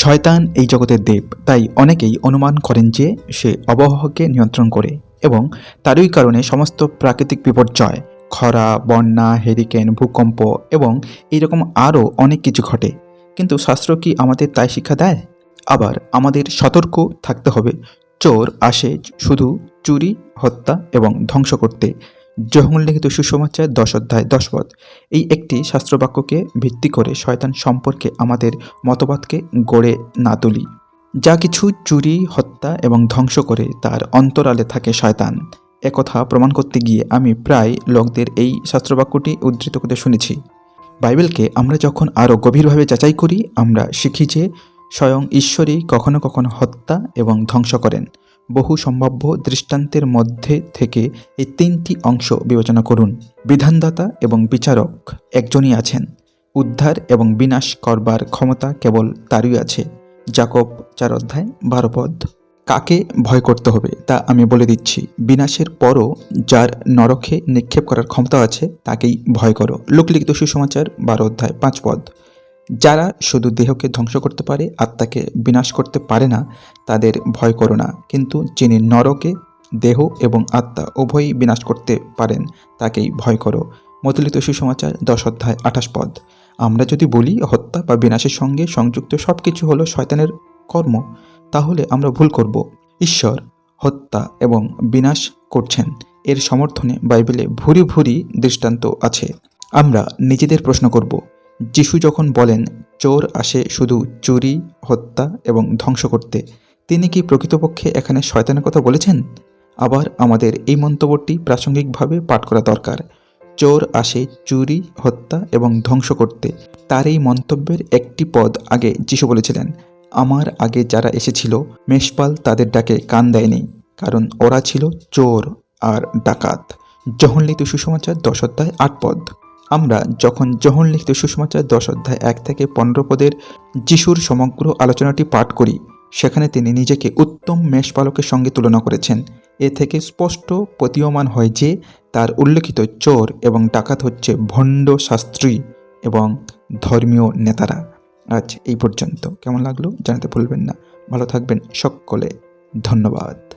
শয়তান এই জগতের দেব, তাই অনেকেই অনুমান করেন যে সে আবহাওয়াকে নিয়ন্ত্রণ করে এবং তারই কারণে সমস্ত প্রাকৃতিক বিপর্যয়, খরা, বন্যা হেরিকেন ভূকম্প এবং এইরকম আরও অনেক কিছু ঘটে। কিন্তু শাস্ত্র কি আমাদের তাই শিক্ষা দেয়? আবার আমাদের সতর্ক থাকতে হবে। চোর আসে শুধু চুরি, হত্যা এবং ধ্বংস করতে। জহমুল্লিখিত সুসমাচার দশ অধ্যায় দশ এই একটি শাস্ত্রবাক্যকে ভিত্তি করে শয়তান সম্পর্কে আমাদের মতবাদকে গড়ে না তুলি। যা কিছু চুরি, হত্যা এবং ধ্বংস করে তার অন্তরালে থাকে শয়তান। একথা প্রমাণ করতে গিয়ে আমি প্রায় লোকদের এই শাস্ত্রবাক্যটি উদ্ধৃত করতে শুনেছি। বাইবেলকে আমরা যখন আরও গভীরভাবে যাচাই করি, আমরা শিখি যে স্বয়ং ঈশ্বরই কখনো কখনো হত্যা এবং ধ্বংস করেন। বহু সম্ভাব্য দৃষ্টান্তের মধ্যে থেকে এই তিনটি অংশ বিবেচনা করুন। বিধানদাতা এবং বিচারক একজনই আছেন। উদ্ধার এবং বিনাশ করবার ক্ষমতা কেবল তারই আছে। জাকব চার অধ্যায় বারো পদ। কাকে ভয় করতে হবে? তা আমি বলে দিচ্ছি। বিনাশের পরও যার নরকে নিক্ষেপ করার ক্ষমতা আছে, তাকেই ভয় করো। লোকলিখিত সুসমাচার বারো অধ্যায় পাঁচ পদ। যারা শুধু দেহকে ধ্বংস করতে পারে, আত্মাকে বিনাশ করতে পারে না, তাদের ভয় করো না। কিন্তু যিনি নরকে দেহ এবং আত্মা উভয়ই বিনাশ করতে পারেন, তাকেই ভয় করো। মতলিত সুসমাচার দশ অধ্যায় আঠাশ পদ। আমরা যদি বলি, হত্যা বা বিনাশের সঙ্গে সংযুক্ত সব কিছু হলো শয়তানের কর্ম, তাহলে আমরা ভুল করব। ঈশ্বর হত্যা এবং বিনাশ করছেন। এর সমর্থনে বাইবেলে ভুরি ভুরি দৃষ্টান্ত আছে। আমরা নিজেদের প্রশ্ন করব যিশু যখন বলেন, চোর আসে শুধু চুরি, হত্যা এবং ধ্বংস করতে, তিনি কি প্রকৃতপক্ষে এখানে শয়তানের কথা বলেছেন? আবার আমাদের এই মন্তব্যটি প্রাসঙ্গিকভাবে পাঠ করা দরকার। চোর আসে চুরি, হত্যা এবং ধ্বংস করতে। তার এই মন্তব্যের একটি পদ আগে যিশু বলেছিলেন, আমার আগে যারা এসেছিল, মেষপাল তাদের ডাকে কান দেয়নি, কারণ ওরা ছিল চোর আর ডাকাত। যখন লিখিত সুসমাচার দশ অধ্যায় আট পদ। আমরা যখন যখন লিখিত সুষমাচার দশ অধ্যায় এক থেকে পনেরো পদের যিশুর সমগ্র আলোচনাটি পাঠ করি, সেখানে তিনি নিজেকে উত্তম মেষপালকের সঙ্গে তুলনা করেছেন। এ থেকে স্পষ্ট প্রতীয়মান হয় যে, তার উল্লেখিত চোর এবং ডাকাত হচ্ছে ভণ্ড শাস্ত্রী এবং ধর্মীয় নেতারা। আজ এই পর্যন্ত। কেমন লাগল জানাতে ভুলবেন না। ভালো থাকবেন সকলে। ধন্যবাদ।